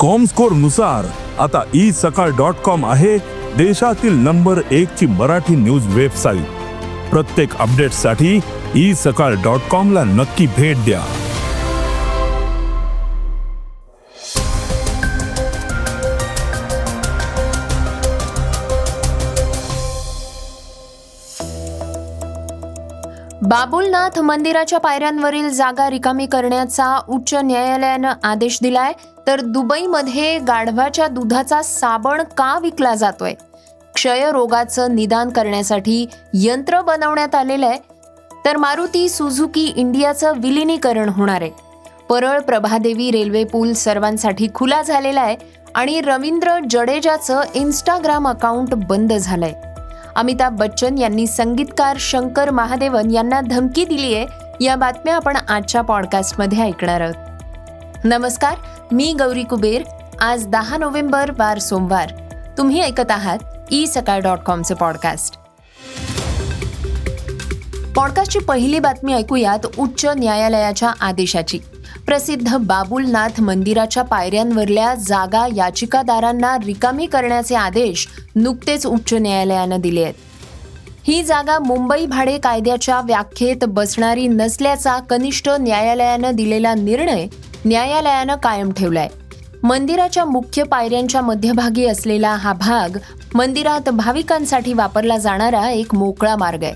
कॉमस्कोरनुसार आता ई सकाळ dot com आहे देशातील नंबर एक ची मराठी न्यूज वेबसाईट प्रत्येक अपडेटसाठी ई सकाळ डॉट कॉम ला नक्की भेट द्या. बाबुलनाथ मंदिराच्या पायऱ्यांवरील जागा रिकामी करण्याचा उच्च न्यायालयानं आदेश दिलाय. तर दुबईमध्ये गाढवाच्या दुधाचा साबण का विकला जातोय? क्षयरोगाचं निदान करण्यासाठी यंत्र बनवण्यात आलेलं आहे. तर मारुती सुझुकी इंडियाचं विलिनीकरण होणार आहे. परळ प्रभादेवी रेल्वे पूल सर्वांसाठी खुला झालेला आहे आणि रवींद्र जडेजाचं इंस्टाग्राम अकाउंट बंद झालंय. अमिताभ बच्चन यांनी संगीतकार शंकर महादेवन यांना धमकी दिली आहे या बातम्या आपण आजच्या पॉडकास्टमध्ये ऐकणार आहोत. नमस्कार मी गौरी कुबेर. आज दहा नोव्हेंबर वार सोमवार. तुम्ही ऐकत आहात ई सकाळ डॉट कॉमचं पॉडकास्ट. पॉडकास्टची पहिली बातमी ऐकूयात उच्च न्यायालयाच्या आदेशाची. प्रसिद्ध बाबुलनाथ मंदिराच्या पायऱ्यांवरल्या जागा याचिकादारांना रिकामी करण्याचे आदेश नुकतेच उच्च न्यायालयानं दिले आहेत. ही जागा मुंबई भाडे कायद्याच्या व्याख्येत बसणारी नसल्याचा कनिष्ठ न्यायालयानं दिलेला निर्णय न्यायालयानं कायम ठेवलाय. मंदिराच्या मुख्य पायऱ्यांच्या मध्यभागी असलेला हा भाग मंदिरात भाविकांसाठी वापरला जाणारा एक मोकळा मार्ग आहे.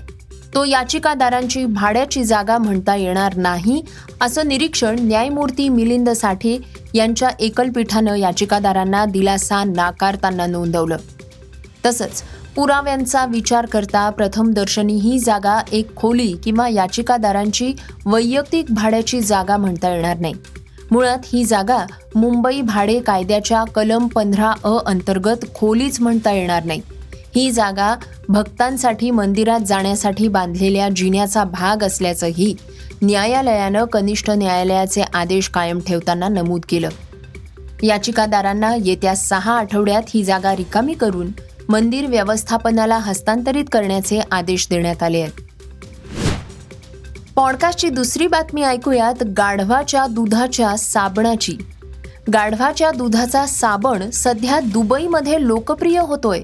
तो याचिकादारांची भाड्याची जागा म्हणता येणार नाही असं निरीक्षण न्यायमूर्ती मिलिंद साठे यांच्या एकलपीठानं याचिकादारांना दिलासा नाकारताना नोंदवलं. तसंच पुराव्यांचा विचार करता प्रथमदर्शनी ही जागा एक खोली किंवा याचिकादारांची वैयक्तिक भाड्याची जागा म्हणता येणार नाही. मुळात ही जागा मुंबई भाडे कायद्याच्या कलम पंधरा अ अंतर्गत खोलीच म्हणता येणार नाही. ही जागा भक्तांसाठी मंदिरात जाण्यासाठी बांधलेल्या जिन्याचा भाग असल्याचंही न्यायालयानं कनिष्ठ न्यायालयाचे आदेश कायम ठेवताना नमूद केलं. याचिकादारांना येत्या सहा आठवड्यात ही जागा रिकामी करून मंदिर व्यवस्थापनाला हस्तांतरित करण्याचे आदेश देण्यात आले आहेत. पॉडकास्टची दुसरी बातमी ऐकूयात गाढवाच्या दुधाच्या साबणाची. गाढवाच्या दुधाचा साबण सध्या दुबईमध्ये लोकप्रिय होतोय.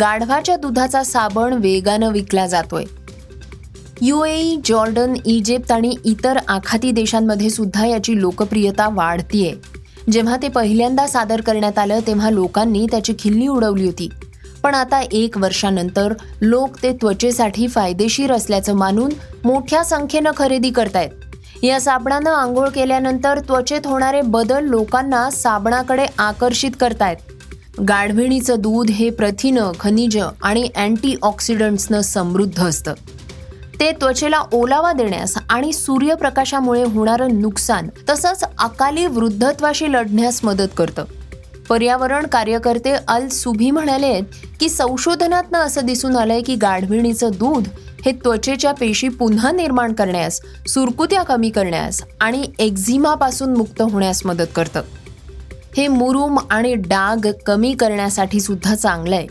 गाढवाच्या दुधाचा साबण वेगानं विकला जातोय. युएई जॉर्डन इजिप्त आणि इतर आखाती देशांमध्ये सुद्धा याची लोकप्रियता वाढतीये. जेव्हा ते पहिल्यांदा सादर करण्यात आलं तेव्हा लोकांनी त्याची खिल्ली उडवली होती. पण आता एक वर्षानंतर लोक ते त्वचेसाठी फायदेशीर असल्याचं मानून मोठ्या संख्येनं खरेदी करतायत. या साबणानं आंघोळ केल्यानंतर त्वचेत होणारे बदल लोकांना साबणाकडे आकर्षित करतायत. गाढविणीचं दूध हे प्रथिनं खनिज आणि अँटीऑक्सिडंट्सनं समृद्ध असतं. ते त्वचेला ओलावा देण्यास आणि सूर्यप्रकाशामुळे होणारं नुकसान तसंच अकाली वृद्धत्वाशी लढण्यास मदत करतं. पर्यावरण कार्यकर्ते अल सुभी म्हणाले की संशोधनातनं असं दिसून आलंय की गाढविणीचं दूध हे त्वचेच्या पेशी पुन्हा निर्माण करण्यास सुरकुत्या कमी करण्यास आणि एक्झिमापासून मुक्त होण्यास मदत करतं. हे मुरूम आणि डाग कमी करण्यासाठी सुद्धा चांगलं आहे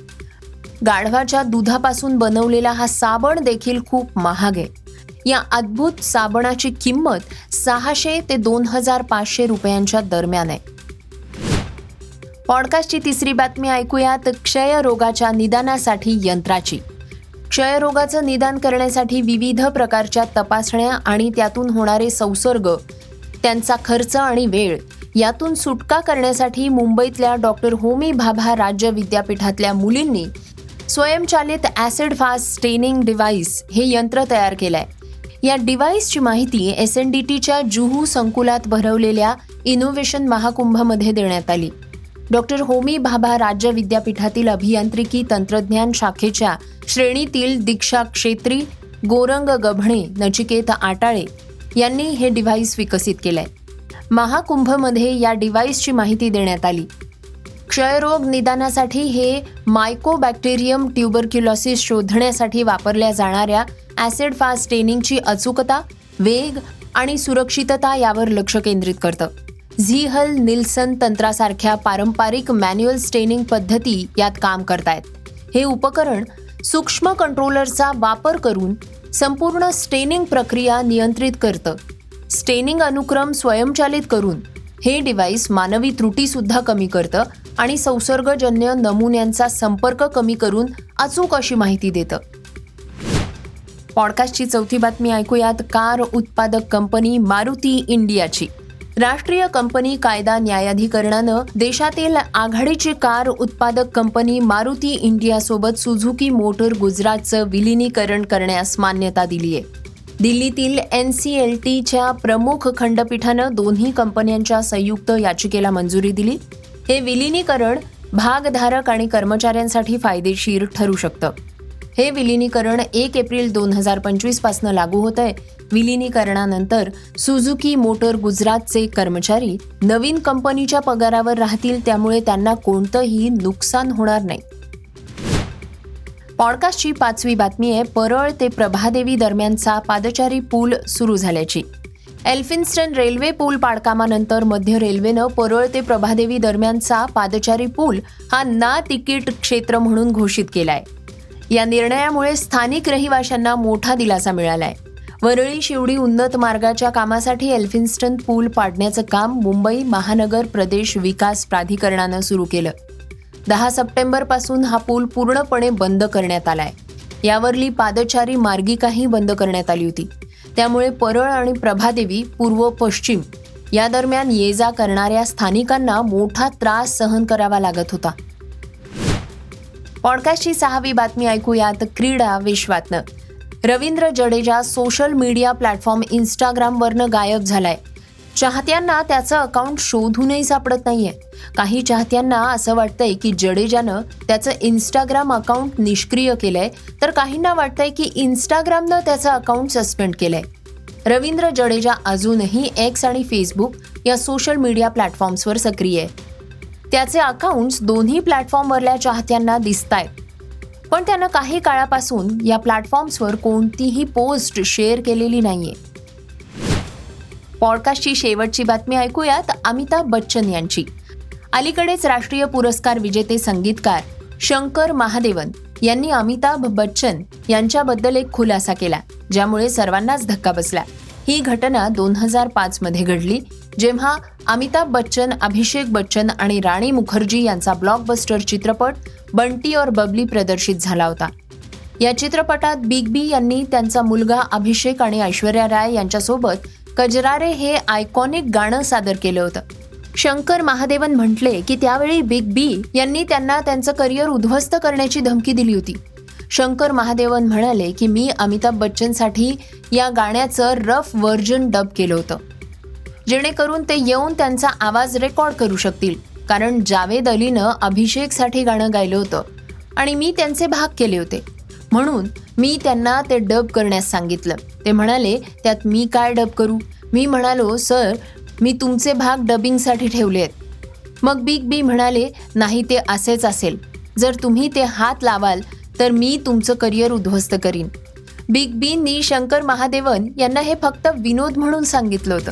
गाढवाच्या दुधापासून बनवलेला हा साबण देखील खूप महाग आहे. या अद्भुत साबणाची किंमत सहाशे ते दोन हजार पाचशे रुपयांच्या दरम्यान आहे. पॉडकास्टची तिसरी बातमी ऐकूयात. क्षयरोगाच्या निदानासाठी यंत्राची. क्षयरोगाचं निदान करण्यासाठी विविध प्रकारच्या तपासण्या आणि त्यातून होणारे संसर्ग त्यांचा खर्च आणि वेळ यातून सुटका करण्यासाठी मुंबईतल्या डॉक्टर होमी भाभा राज्य विद्यापीठातल्या मुलींनी स्वयंचलित ॲसिड फास्ट स्टेनिंग डिव्हाइस हे यंत्र तयार केलंय. या डिव्हाइसची माहिती एस एन डी टीच्या जुहू संकुलात भरवलेल्या इनोव्हेशन महाकुंभमध्ये देण्यात आली. डॉक्टर होमी भाभा राज्य विद्यापीठातील अभियांत्रिकी तंत्रज्ञान शाखेच्या श्रेणीतील दीक्षा क्षेत्री गोरंग गभणे नचिकेत आटाळे यांनी हे डिव्हाइस विकसित केलंय. महाकुंभमध्ये या डिव्हाइसची माहिती देण्यात आली. क्षयरोग निदानासाठी हे मायकोबॅक्टेरियम ट्युबरक्युलॉसिस शोधण्यासाठी वापरल्या जाणाऱ्या ॲसिड फास्ट स्टेनिंगची अचूकता वेग आणि सुरक्षितता यावर लक्ष केंद्रित करतं. झीहल निल्सन तंत्रासारख्या पारंपरिक मॅन्युअल स्टेनिंग पद्धती यात काम करतायत. हे उपकरण सूक्ष्म कंट्रोलरचा वापर करून संपूर्ण स्टेनिंग प्रक्रिया नियंत्रित करतं. स्टेनिंग अनुक्रम स्वयंचलित करून हे डिव्हाइस मानवी त्रुटीसुद्धा कमी करतं आणि संसर्गजन्य नमुन्यांचा संपर्क कमी करून अचूक अशी माहिती देतं. पॉडकास्टची चौथी बातमी ऐकूयात. कार उत्पादक कंपनी मारुती इंडियाची. राष्ट्रीय कंपनी कायदा न्यायाधिकरणानं देशातील आघाडीची कार उत्पादक कंपनी मारुती इंडियासोबत सुझुकी मोटर गुजरातचं विलिनीकरण करण्यास मान्यता दिली आहे. दिल्लीतील एन सी एल टीच्या प्रमुख खंडपीठानं दोन्ही कंपन्यांच्या संयुक्त याचिकेला मंजुरी दिली. हे विलिनीकरण भागधारक आणि कर्मचाऱ्यांसाठी फायदेशीर ठरू शकतं. हे विलिनीकरण एक एप्रिल दोन हजार पंचवीसपासनं लागू होत आहे विलिनीकरणानंतर सुझुकी मोटर गुजरातचे कर्मचारी नवीन कंपनीच्या पगारावर राहतील त्यामुळे त्यांना कोणतंही नुकसान होणार नाही. पॉडकास्टची पाचवी बातमी आहे परळ ते प्रभादेवी दरम्यानचा पादचारी पूल सुरू झाल्याची. एल्फिन्स्टन रेल्वे पूल पाडकामानंतर मध्य रेल्वेनं परळ ते प्रभादेवी दरम्यानचा पादचारी पूल हा ना तिकीट क्षेत्र म्हणून घोषित केलाय. या निर्णयामुळे स्थानिक रहिवाशांना मोठा दिलासा मिळालाय. वरळी शिवडी उन्नत मार्गाच्या कामासाठी एल्फिन्स्टन पूल पाडण्याचं काम मुंबई महानगर प्रदेश विकास प्राधिकरणानं सुरू केलं. दहा सप्टेंबरपासून हा पूल पूर्णपणे बंद करण्यात आलाय. यावरली पादचारी मार्गिकाही बंद करण्यात आली होती. त्यामुळे परळ आणि प्रभादेवी पूर्व पश्चिम या दरम्यान ये जा करणाऱ्या स्थानिकांना मोठा त्रास सहन करावा लागत होता. पॉडकास्टची सहावी बातमी ऐकूयात क्रीडा विश्वातनं. Ravindra Jadeja social media platform इंस्टाग्रामवरनं गायब झालाय. चाहत्यांना त्याचं अकाउंट शोधूनही सापडत नाहीये. काही चाहत्यांना असं वाटतंय की जडेजानं त्याचं इंस्टाग्राम अकाउंट निष्क्रिय केलंय तर काहींना वाटतंय की इंस्टाग्रामनं त्याचं अकाउंट सस्पेंड केलंय. रवींद्र जडेजा अजूनही एक्स आणि फेसबुक या सोशल मीडिया प्लॅटफॉर्म्सवर सक्रिय आहे. त्याचे अकाउंट्स दोन्ही प्लॅटफॉर्मवरल्या चाहत्यांना दिसत आहेत पण त्यानं काही काळापासून या प्लॅटफॉर्म्सवर कोणतीही पोस्ट शेअर केलेली नाहीये. पॉडकास्टची शेवटची बातमी ऐकूयात अमिताभ बच्चन यांची. अलीकडेच राष्ट्रीय पुरस्कार विजेते संगीतकार शंकर महादेवन यांनी अमिताभ बच्चन यांच्याबद्दल एक खुलासा केला ज्यामुळे सर्वांनाच धक्का बसला. ही घटना दोन हजार पाचमध्ये घडली. जेव्हा अमिताभ बच्चन अभिषेक बच्चन आणि राणी मुखर्जी यांचा ब्लॉकबस्टर चित्रपट बंटी और बबली प्रदर्शित झाला होता. या चित्रपटात बिग बी यांनी त्यांचा मुलगा अभिषेक आणि ऐश्वर्या राय यांच्यासोबत कजरारे हे आयकॉनिक गाणं सादर केलं होतं. शंकर महादेवन म्हटले की त्यावेळी बिग बी यांनी त्यांना त्यांचं करिअर उद्ध्वस्त करण्याची धमकी दिली होती. शंकर महादेवन म्हणाले की मी अमिताभ बच्चनसाठी या गाण्याचं रफ व्हर्जन डब केलं होतं. जेणेकरून ते येऊन त्यांचा आवाज रेकॉर्ड करू शकतील. कारण जावेद अलीनं अभिषेकसाठी गाणं गायलं होतं आणि मी त्यांचे भाग केले होते. म्हणून मी त्यांना ते डब करण्यास सांगितलं. ते म्हणाले त्यात मी काय डब करू? मी म्हणालो सर मी तुमचे भाग डबिंगसाठी ठेवले आहेत. मग बिग बी म्हणाले नाही ते असेच असेल. जर तुम्ही ते हात लावाल तर मी तुमचं करिअर उद्ध्वस्त करीन. बिग बींनी शंकर महादेवन यांना हे फक्त विनोद म्हणून सांगितलं होतं.